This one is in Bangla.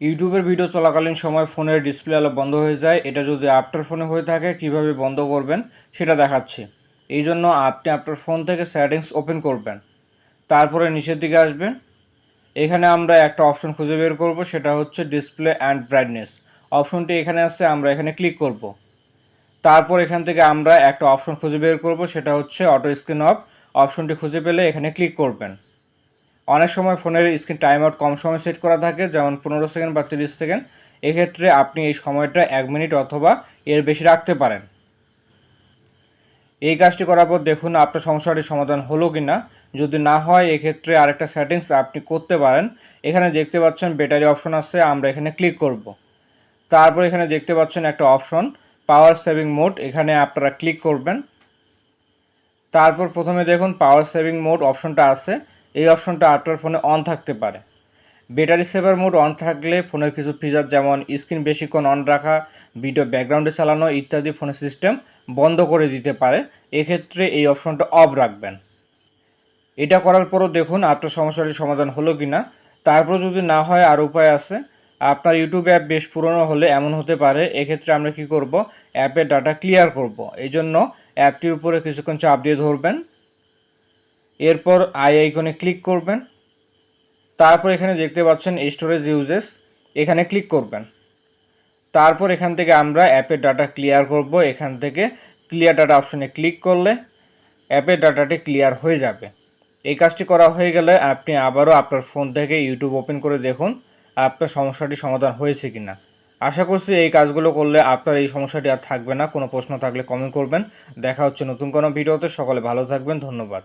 ইউটিউবের ভিডিও চলাকালীন সময় ফোনের ডিসপ্লে আলো বন্ধ হয়ে যায়। এটা যদি আপনার ফোনে হয়ে থাকে, কীভাবে বন্ধ করবেন সেটা দেখাচ্ছি। এই জন্য আপনি আপনার ফোন থেকে সেটিংস ওপেন করবেন। তারপরে নিচের দিকে আসবেন। এখানে আমরা একটা অপশন খুঁজে বের করব, সেটা হচ্ছে ডিসপ্লে অ্যান্ড ব্রাইটনেস। অপশনটি এখানে আছে, আমরা এখানে ক্লিক করব। তারপর এখান থেকে আমরা একটা অপশন খুঁজে বের করব, সেটা হচ্ছে অটো স্ক্রিন অফ। অপশনটি খুঁজে পেলে এখানে ক্লিক করবেন। অনেক সময় ফোনের স্ক্রিন টাইম আউট কম সময় সেট করা থাকে, যেমন পনেরো সেকেন্ড বা তিরিশ সেকেন্ড। এক্ষেত্রে আপনি এই সময়টা এক মিনিট অথবা এর বেশি রাখতে পারেন। এই কাজটি করার পর দেখুন আপনার সমস্যাটি সমাধান হলো কি না যদি না হয়, এক্ষেত্রে আরেকটা সেটিংস আপনি করতে পারেন। এখানে দেখতে পাচ্ছেন ব্যাটারি অপশন আছে, আমরা এখানে ক্লিক করব। তারপর এখানে দেখতে পাচ্ছেন একটা অপশন, পাওয়ার সেভিং মোড, এখানে আপনারা ক্লিক করবেন। তারপর প্রথমে দেখুন পাওয়ার সেভিং মোড অপশনটা আছে। এই অপশনটা আপনার ফোনে অন থাকতে পারে। ব্যাটারি সেভার মোড অন থাকলে ফোনের কিছু ফিচার যেমন স্ক্রিন বেশিক্ষণ অন রাখা ভিডিও ব্যাকগ্রাউন্ডে চালানো ইত্যাদি ফোনের সিস্টেম বন্ধ করে দিতে পারে। এক্ষেত্রে এই অপশনটা অফ রাখবেন। এটা করার পরও দেখুন আপনার সমস্যাটির সমাধান হলো কি না তারপর যদি না হয় আর উপায় আছে, আপনার ইউটিউব অ্যাপ বেশ পুরনো হলে এমন হতে পারে। এক্ষেত্রে আমরা কি করব? অ্যাপের ডাটা ক্লিয়ার করব। এই জন্য অ্যাপটির উপরে কিছুক্ষণ চাপ দিয়ে ধরবেন। এরপর আই আইকনে ক্লিক করবেন। তারপর এখানে দেখতে পাচ্ছেন স্টোরেজ ইউজেস এখানে ক্লিক করবেন। তারপর এখান থেকে আমরা অ্যাপের ডাটা ক্লিয়ার করব। এখান থেকে ক্লিয়ার ডাটা অপশনে ক্লিক করলে অ্যাপের ডাটাটি ক্লিয়ার হয়ে যাবে। এই কাজটি করা হয়ে গেলে আপনি আবারও আপনার ফোন থেকে ইউটিউব ওপেন করে দেখুন, আপনার সমস্যাটি সমাধান হয়েছে কি না আশা করছি এই কাজগুলো করলে আপনার এই সমস্যাটি আর থাকবে না। কোনো প্রশ্ন থাকলে কমেন্ট করবেন। দেখা হচ্ছে নতুন কোনো ভিডিওতে। সকলে ভালো থাকবেন। ধন্যবাদ।